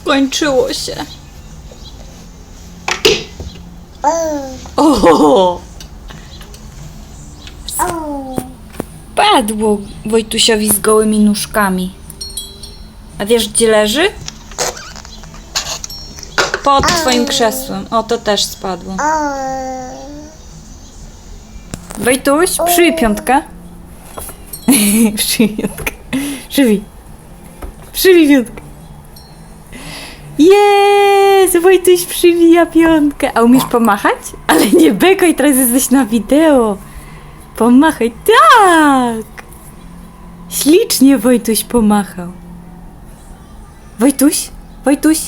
Skończyło się. O! Padło Wojtusiowi z gołymi nóżkami. A wiesz, gdzie leży? Pod twoim krzesłem. O, to też spadło. Wojtuś, przywij piątkę. przywij piątkę. Przywij. Przywij piątkę. Jest! Wojtuś przywija piątkę. A umiesz pomachać? Ale nie bekaj, teraz jesteś na wideo. Pomachaj. Tak! Ślicznie Wojtuś pomachał. Wojtuś? Wojtuś?